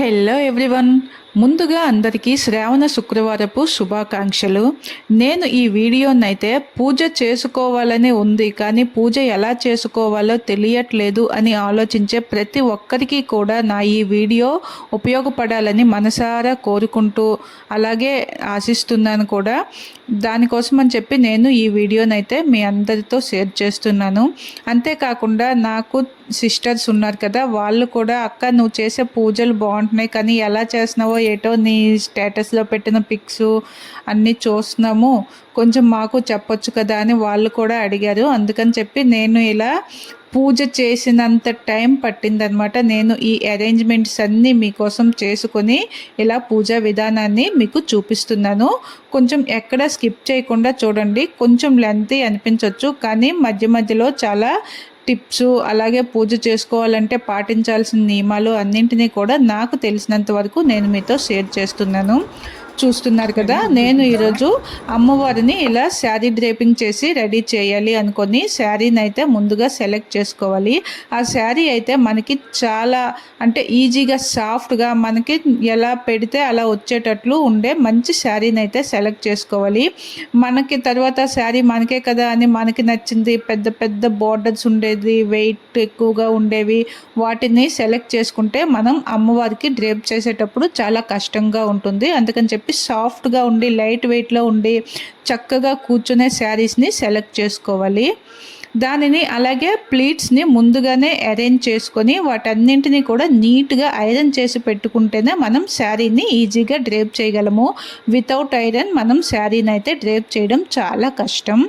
Hello everyone. ముందుగా అందరికీ శ్రావణ శుక్రవారపు శుభాకాంక్షలు. నేను ఈ వీడియోనైతే పూజ చేసుకోవాలని ఉంది కానీ పూజ ఎలా చేసుకోవాలో తెలియట్లేదు అని ఆలోచించే ప్రతి ఒక్కరికి కూడా నా ఈ వీడియో ఉపయోగపడాలని మనసారా కోరుకుంటూ అలాగే ఆశిస్తున్నాను కూడా. దానికోసం అని చెప్పి నేను ఈ వీడియోనైతే మీ అందరితో షేర్ చేస్తున్నాను. అంతేకాకుండా నాకు సిస్టర్స్ ఉన్నారు కదా వాళ్ళు కూడా అక్క నువ్వు చేసే పూజలు బాగుంటున్నాయి కానీ ఎలా చేస్తున్నావో ఏటో నీ స్టేటస్లో పెట్టిన పిక్స్ అన్నీ చూస్తున్నాము. కొంచెం మాకు చెప్పొచ్చు కదా అని వాళ్ళు కూడా అడిగారు. అందుకని చెప్పి నేను ఇలా పూజ చేసినంత టైం పట్టిందనమాట నేను ఈ అరేంజ్మెంట్స్ అన్నీ మీకోసం చేసుకొని ఇలా పూజా విధానాన్ని మీకు చూపిస్తున్నాను. కొంచెం ఎక్కడ స్కిప్ చేయకుండా చూడండి. కొంచెం లెంతీ అనిపించవచ్చు కానీ మధ్య మధ్యలో చాలా టిప్స్ అలాగే పూజ చేసుకోవాలంటే పాటించాల్సిన నియమాలు అన్నింటినీ కూడా నాకు తెలిసినంత వరకు నేను మీతో షేర్ చేస్తున్నాను. చూస్తున్నారు కదా. నేను ఈరోజు అమ్మవారిని ఇలా శారీ డ్రేపింగ్ చేసి రెడీ చేయాలి అనుకొని శారీని అయితే ముందుగా సెలెక్ట్ చేసుకోవాలి. ఆ శారీ అయితే మనకి చాలా అంటే ఈజీగా సాఫ్ట్గా మనకి ఎలా పెడితే అలా వచ్చేటట్లు ఉండే మంచి శారీని అయితే సెలెక్ట్ చేసుకోవాలి. మనకి తర్వాత శారీ మనకే కదా అని మనకి నచ్చింది పెద్ద పెద్ద బార్డర్స్ ఉండేది వెయిట్ ఎక్కువగా ఉండేవి వాటిని సెలెక్ట్ చేసుకుంటే మనం అమ్మవారికి డ్రేప్ చేసేటప్పుడు చాలా కష్టంగా ఉంటుంది. అందుకని చెప్పి సాఫ్ట్గా ఉండి లైట్ వెయిట్లో ఉండి చక్కగా కూర్చునే శారీస్ని సెలెక్ట్ చేసుకోవాలి. దానిని అలాగే ప్లీట్స్ని ముందుగానే అరేంజ్ చేసుకొని వాటన్నింటినీ కూడా నీట్గా ఐరన్ చేసి పెట్టుకుంటేనే మనం శారీని ఈజీగా డ్రేప్ చేయగలము. వితౌట్ ఐరన్ మనం శారీని అయితే డ్రేప్ చేయడం చాలా కష్టం.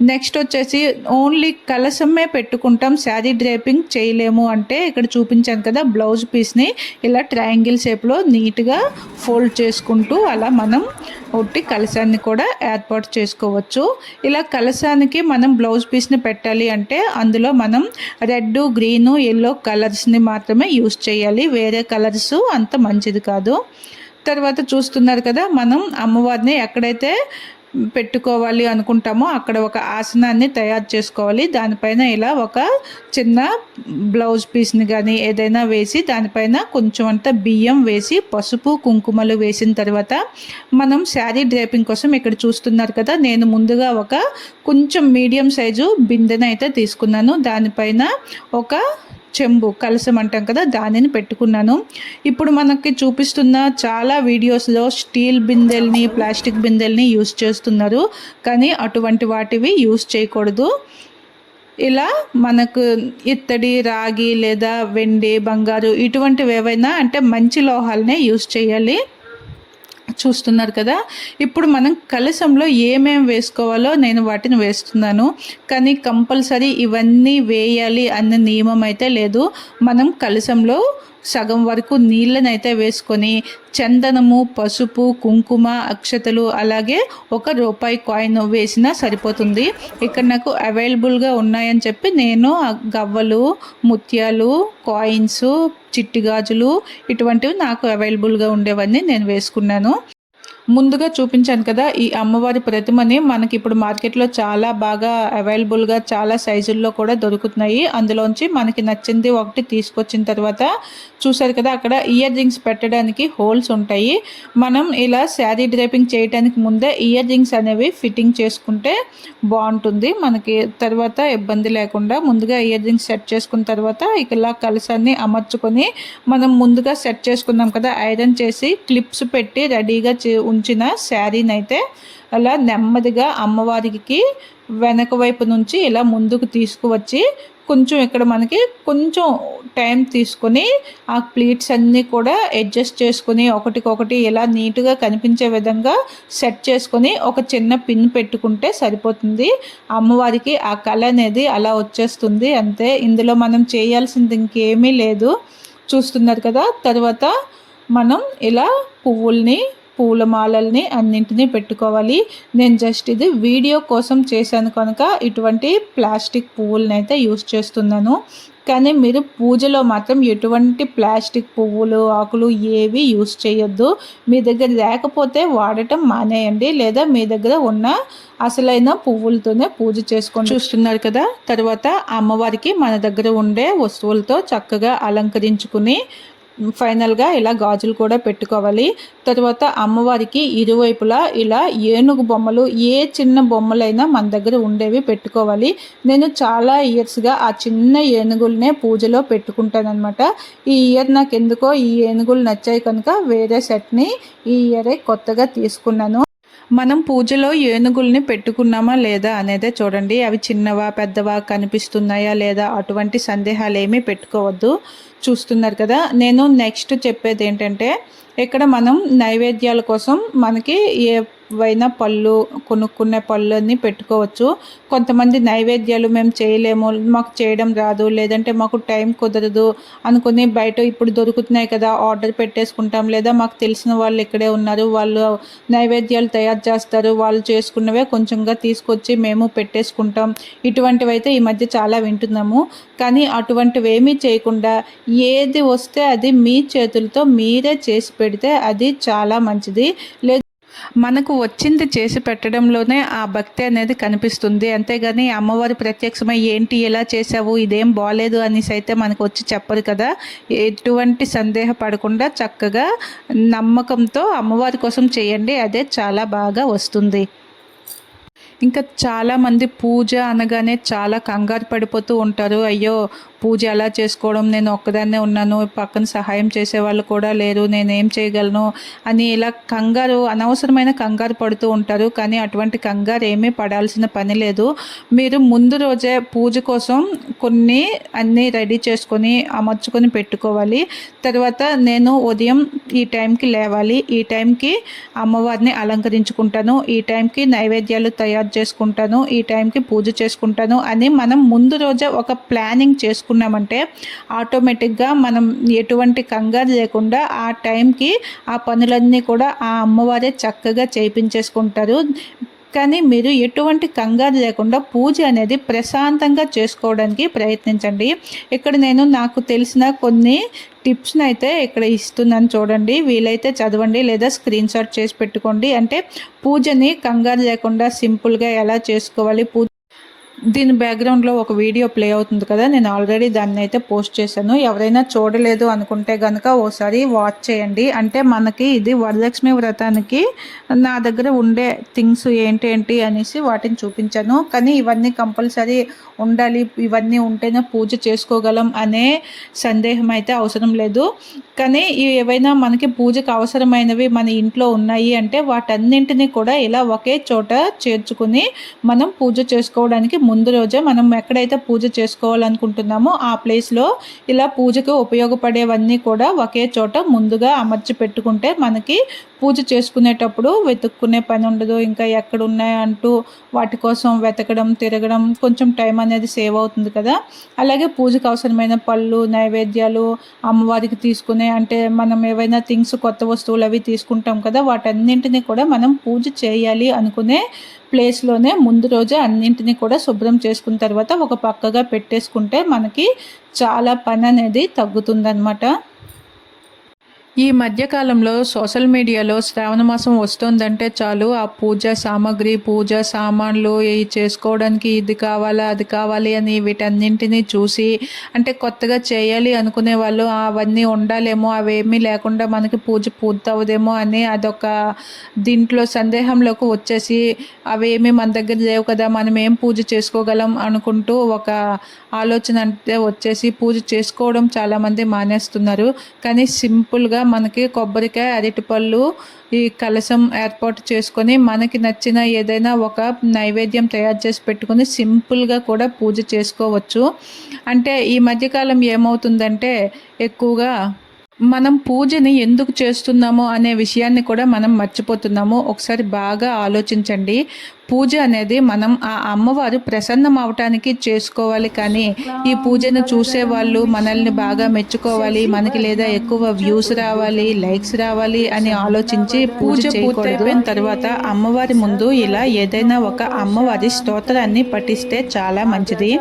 నెక్స్ట్ వచ్చేసి ఓన్లీ కలసమే పెట్టుకుంటాం. శారీ డ్రేపింగ్ చేయలేము అంటే ఇక్కడ చూపించాను కదా బ్లౌజ్ పీస్ని ఇలా ట్రయాంగిల్ షేప్లో నీట్గా ఫోల్డ్ చేసుకుంటూ అలా మనం ఒట్టి కలసాన్ని కూడా ఏర్పాటు చేసుకోవచ్చు. ఇలా కలసానికి మనం బ్లౌజ్ పీస్ని పెట్టాలి అంటే అందులో మనం రెడ్ గ్రీను ఎల్లో కలర్స్ని మాత్రమే యూస్ చేయాలి. వేరే కలర్స్ అంత మంచిది కాదు. తర్వాత చూస్తున్నారు కదా మనం అమ్మవారిని ఎక్కడైతే పెట్టుకోవాలి అనుకుంటామో అక్కడ ఒక ఆసనాన్ని తయారు చేసుకోవాలి. దానిపైన ఇలా ఒక చిన్న బ్లౌజ్ పీస్ని కానీ ఏదైనా వేసి దానిపైన కొంచెం అంత బియ్యం వేసి పసుపు కుంకుమలు వేసిన తర్వాత మనం శారీ డ్రేపింగ్ కోసం ఇక్కడ చూస్తున్నారు కదా నేను ముందుగా ఒక కొంచెం మీడియం సైజు బిందెనైతే తీసుకున్నాను. దానిపైన ఒక చెంబు కలసం అంటాం కదా దానిని పెట్టుకున్నాను. ఇప్పుడు మనకి చూపిస్తున్న చాలా వీడియోస్లో స్టీల్ బిందెల్ని ప్లాస్టిక్ బిందెల్ని యూస్ చేస్తున్నారు. కానీ అటువంటి వాటివి యూస్ చేయకూడదు. ఇలా మనకు ఇత్తడి రాగి లేదా వెండి బంగారు ఇటువంటివి ఏవైనా అంటే మంచి లోహాలనే యూస్ చేయాలి. చూస్తున్నారు కదా. ఇప్పుడు మనం కలసంలో ఏమేమి వేసుకోవాలో నేను వాటిని వేస్తున్నాను. కానీ కంపల్సరీ ఇవన్నీ వేయాలి అన్న నియమం అయితే లేదు. మనం కలసంలో సగం వరకు నీళ్ళనైతే వేసుకొని చందనము పసుపు కుంకుమ అక్షతలు అలాగే ఒక రూపాయి కాయిన్ వేసినా సరిపోతుంది. ఇక్కడ నాకు అవైలబుల్గా ఉన్నాయని చెప్పి నేను గవ్వలు ముత్యాలు కాయిన్స్ చిట్టి గాజులు ఇటువంటివి నాకు అవైలబుల్గా ఉండేవన్నీ నేను వేసుకున్నాను. ముందుగా చూపించాను కదా ఈ అమ్మవారి ప్రతిమని మనకి ఇప్పుడు మార్కెట్లో చాలా బాగా అవైలబుల్గా చాలా సైజుల్లో కూడా దొరుకుతున్నాయి. అందులోంచి మనకి నచ్చింది ఒకటి తీసుకొచ్చిన తర్వాత చూసారు కదా అక్కడ ఇయర్ రింగ్స్ పెట్టడానికి హోల్స్ ఉంటాయి. మనం ఇలా శారీ డ్రైపింగ్ చేయడానికి ముందే ఇయర్ రింగ్స్ అనేవి ఫిట్టింగ్ చేసుకుంటే బాగుంటుంది. మనకి తర్వాత ఇబ్బంది లేకుండా ముందుగా ఇయర్ రింగ్స్ సెట్ చేసుకున్న తర్వాత ఇలా కలసాన్ని అమర్చుకొని మనం ముందుగా సెట్ చేసుకున్నాం కదా ఐరన్ చేసి క్లిప్స్ పెట్టి రెడీగా ఉంచిన శారీని అయితే అలా నెమ్మదిగా అమ్మవారికి వెనక వైపు నుంచి ఇలా ముందుకు తీసుకువచ్చి కొంచెం ఇక్కడ మనకి కొంచెం టైం తీసుకొని ఆ ప్లీట్స్ అన్నీ కూడా అడ్జస్ట్ చేసుకొని ఒకటికొకటి ఇలా నీట్గా కనిపించే విధంగా సెట్ చేసుకొని ఒక చిన్న పిన్ పెట్టుకుంటే సరిపోతుంది. అమ్మవారికి ఆ కళ అనేది అలా వచ్చేస్తుంది. అంతే. ఇందులో మనం చేయాల్సింది ఇంకేమీ లేదు. చూస్తున్నారు కదా? తర్వాత మనం ఇలా పువ్వుల్ని పూలమాలల్ని అన్నింటినీ పెట్టుకోవాలి. నేను జస్ట్ ఇది వీడియో కోసం చేశాను కనుక ఇటువంటి ప్లాస్టిక్ పువ్వులని అయితే యూస్ చేస్తున్నాను. కానీ మీరు పూజలో మాత్రం ఎటువంటి ప్లాస్టిక్ పువ్వులు ఆకులు ఏవి యూస్ చేయొద్దు. మీ దగ్గర లేకపోతే వాడటం మానేయండి. లేదా మీ దగ్గర ఉన్న అసలైన పువ్వులతోనే పూజ చేసుకొని చూస్తున్నారు కదా. తర్వాత అమ్మవారికి మన దగ్గర ఉండే వస్తువులతో చక్కగా అలంకరించుకుని ఫైనల్గా ఇలా గాజులు కూడా పెట్టుకోవాలి. తర్వాత అమ్మవారికి ఇరువైపులా ఇలా ఏనుగు బొమ్మలు ఏ చిన్న బొమ్మలైనా మన దగ్గర ఉండేవి పెట్టుకోవాలి. నేను చాలా ఇయర్స్గా ఆ చిన్న ఏనుగులనే పూజలో పెట్టుకుంటానమాట ఈ ఇయర్ నాకు ఎందుకో ఈ ఏనుగులు నచ్చాయి కనుక వేరే సెట్ని ఈ ఇయరే కొత్తగా తీసుకున్నాను. మనం పూజలో ఏనుగుల్ని పెట్టుకున్నామా లేదా అనేదే చూడండి. అవి చిన్నవా పెద్దవా కనిపిస్తున్నాయా లేదా అటువంటి సందేహాలు ఏమీ పెట్టుకోవద్దు. చూస్తున్నారు కదా. నేను నెక్స్ట్ చెప్పేది ఏంటంటే ఇక్కడ మనం నైవేద్యాల కోసం మనకి ఏ ఏవైనా పళ్ళు కొనుక్కునే పళ్ళు అన్నీ పెట్టుకోవచ్చు. కొంతమంది నైవేద్యాలు మేము చేయలేము మాకు చేయడం రాదు లేదంటే మాకు టైం కుదరదు అనుకుని బయట ఇప్పుడు దొరుకుతున్నాయి కదా ఆర్డర్ పెట్టేసుకుంటాం. లేదా మాకు తెలిసిన వాళ్ళు ఇక్కడే ఉన్నారు వాళ్ళు నైవేద్యాలు తయారు చేస్తారు వాళ్ళు చేసుకున్నవే కొంచెంగా తీసుకొచ్చి మేము పెట్టేసుకుంటాం. ఇటువంటివి అయితే ఈ మధ్య చాలా వింటున్నాము. కానీ అటువంటివి ఏమీ చేయకుండా ఏది వస్తే అది మీ చేతులతో మీరే చేసి పెడితే అది చాలా మంచిది. లేదు మనకు వచ్చింది చేసి పెట్టడంలోనే ఆ భక్తి అనేది కనిపిస్తుంది. అంతేగాని అమ్మవారి ప్రత్యక్షమై ఏంటి ఎలా చేసావు ఇదేం బాగాలేదు అనేసి అయితే మనకు వచ్చి చెప్పరు కదా. ఎటువంటి సందేహపడకుండా చక్కగా నమ్మకంతో అమ్మవారి కోసం చేయండి. అదే చాలా బాగా వస్తుంది. ఇంకా చాలామంది పూజ అనగానే చాలా కంగారు పడిపోతూ ఉంటారు. అయ్యో పూజ ఎలా చేసుకోవడం? నేను ఒక్కదాన్నే ఉన్నాను. పక్కన సహాయం చేసే వాళ్ళు కూడా లేరు. నేనేం చేయగలను? అని ఇలా కంగారు అనవసరమైన కంగారు పడుతూ ఉంటారు. కానీ అటువంటి కంగారు ఏమీ పడాల్సిన పని లేదు. మీరు ముందు రోజే పూజ కోసం కొన్ని అన్నీ రెడీ చేసుకొని అమర్చుకొని పెట్టుకోవాలి. తర్వాత నేను ఉదయం ఈ టైంకి లేవాలి. ఈ టైంకి అమ్మవారిని అలంకరించుకుంటాను. ఈ టైంకి నైవేద్యాలు తయారు చేసుకుంటాను. ఈ టైంకి పూజ చేసుకుంటాను అని మనం ముందు రోజే ఒక ప్లానింగ్ చేసుకున్నామంటే ఆటోమేటిక్గా మనం ఎటువంటి కంగారు లేకుండా ఆ టైంకి ఆ పనులన్నీ కూడా ఆ అమ్మవారే చక్కగా చేయించేసుకుంటారు కానీ మీరు ఎటువంటి కంగారు లేకుండా పూజ అనేది ప్రశాంతంగా చేసుకోవడానికి ప్రయత్నించండి. ఇక్కడ నేను నాకు తెలిసిన కొన్ని టిప్స్ని అయితే ఇక్కడ ఇస్తున్నాను చూడండి. వీలైతే చదవండి లేదా స్క్రీన్ షాట్ చేసి పెట్టుకోండి. అంటే పూజని కంగారు లేకుండా సింపుల్గా ఎలా చేసుకోవాలి? పూజ దీని బ్యాక్గ్రౌండ్లో ఒక వీడియో ప్లే అవుతుంది కదా నేను ఆల్రెడీ దాన్ని అయితే పోస్ట్ చేశాను. ఎవరైనా చూడలేదు అనుకుంటే కనుక ఓసారి వాచ్ చేయండి. అంటే మనకి ఇది వరలక్ష్మి వ్రతానికి నా దగ్గర ఉండే థింగ్స్ ఏంటి ఏంటి అనేసి వాటిని చూపించాను. కానీ ఇవన్నీ కంపల్సరీ ఉండాలి ఇవన్నీ ఉంటేనే పూజ చేసుకోగలం అనే సందేహం అయితే అవసరం లేదు. కానీ ఏవైనా మనకి పూజకు అవసరమైనవి మన ఇంట్లో ఉన్నాయి అంటే వాటన్నింటినీ కూడా ఇలా ఒకే చోట చేర్చుకుని మనం పూజ చేసుకోవడానికి ముందు రోజే మనం ఎక్కడైతే పూజ చేసుకోవాలనుకుంటున్నామో ఆ ప్లేస్లో ఇలా పూజకు ఉపయోగపడేవన్నీ కూడా ఒకే చోట ముందుగా అమర్చి పెట్టుకుంటే మనకి పూజ చేసుకునేటప్పుడు వెతుక్కునే పని ఉండదు. ఇంకా ఎక్కడ ఉన్నాయంటూ వాటి కోసం వెతకడం తిరగడం కొంచెం టైం అనేది సేవ్ అవుతుంది కదా. అలాగే పూజకు అవసరమైన పళ్ళు నైవేద్యాలు అమ్మవారికి తీసుకునే అంటే మనం ఏవైనా థింగ్స్ కొత్త వస్తువులు అవి తీసుకుంటాం కదా వాటన్నింటినీ కూడా మనం పూజ చేయాలి అనుకునే ప్లేస్లోనే ముందు రోజే అన్నింటినీ కూడా శుభ్రం చేసుకున్న తర్వాత ఒక పక్కగా పెట్టేసుకుంటే మనకి చాలా పని అనేది తగ్గుతుందన్నమాట. ఈ మధ్యకాలంలో సోషల్ మీడియాలో శ్రావణ మాసం వస్తుందంటే చాలు. ఆ పూజ సామాగ్రి పూజ సామాన్లు ఇవి చేసుకోవడానికి ఇది కావాలా అది కావాలి అని వీటన్నింటినీ చూసి అంటే కొత్తగా చేయాలి అనుకునే వాళ్ళు అవన్నీ ఉండాలేమో అవేమీ లేకుండా మనకి పూజ పూర్తవుదేమో అని అదొక దీంట్లో సందేహంలోకి వచ్చేసి అవేమీ మన దగ్గర లేవు కదా మనం ఏం పూజ చేసుకోగలం అనుకుంటూ ఒక ఆలోచన అంటే వచ్చేసి పూజ చేసుకోవడం చాలామంది మానేస్తున్నారు. కానీ సింపుల్గా మనకి కొబ్బరికాయ అరటిపళ్ళు ఈ కలసం ఏర్పాటు చేసుకొని మనకి నచ్చిన ఏదైనా ఒక నైవేద్యం తయారు చేసి పెట్టుకొని సింపుల్గా కూడా పూజ చేసుకోవచ్చు. అంటే ఈ మధ్యకాలం ఏమవుతుందంటే ఎక్కువగా మనం పూజని ఎందుకు చేస్తున్నామో అనే విషయాన్ని కూడా మనం మర్చిపోతున్నాము. ఒకసారి బాగా ఆలోచించండి. పూజ అనేది మనం ఆ అమ్మవారు ప్రసన్నం అవటానికి చేసుకోవాలి కానీ ఈ పూజను చూసే వాళ్ళు మనల్ని బాగా మెచ్చుకోవాలి మనకి లేదా ఎక్కువ వ్యూస్ రావాలి లైక్స్ రావాలి అని ఆలోచించి పూజ పూర్తయిపోయిన తర్వాత అమ్మవారి ముందు ఇలా ఏదైనా ఒక అమ్మవారి స్తోత్రాన్ని పఠిస్తే చాలా మంచిది.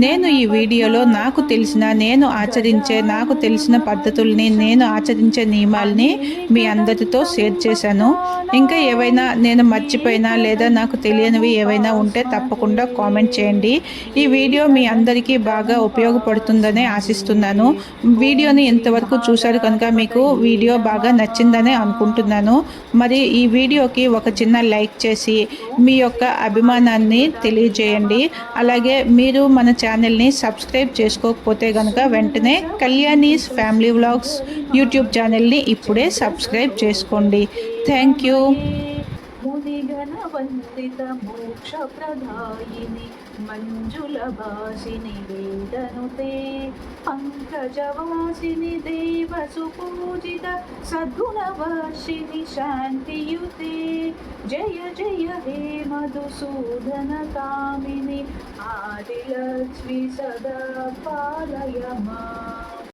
నేను ఈ వీడియోలో నాకు తెలిసిన నేను ఆచరించే నాకు తెలిసిన పద్ధతుల్ని నేను ఆచరించే నియమాల్ని మీ అందరితో షేర్ చేశాను. ఇంకా ఏవైనా నేను మర్చిపోయినా లేదా నాకు తెలియనివి ఏవైనా ఉంటే తప్పకుండా కామెంట్ చేయండి. ఈ వీడియో మీ అందరికీ బాగా ఉపయోగపడుతుందని ఆశిస్తున్నాను. వీడియోని ఇంతవరకు చూశారు కనుక మీకు వీడియో బాగా నచ్చిందని అనుకుంటున్నాను. మరి ఈ వీడియోకి ఒక చిన్న లైక్ చేసి మీ యొక్క అభిమానాన్ని తెలియజేయండి. అలాగే మీరు మన ఛానల్ని సబ్స్క్రైబ్ చేసుకోకపోతే కనుక వెంటనే కళ్యాణీస్ ఫ్యామిలీ వ్లాగ్స్ యూట్యూబ్ ఛానల్ని ఇప్పుడే సబ్స్క్రైబ్ చేసుకోండి. Thank you. మునిగణ వందిత మోక్ష ప్రదాయిని मञ्जुलभासिनि वेदनुते पङ्कजवासिनि देवसुपूजित सद्गुणवर्षिणि शान्तियुते। जय जय हे मधुसूदनकामिनि आदिलक्ष्मि सदा पालय मा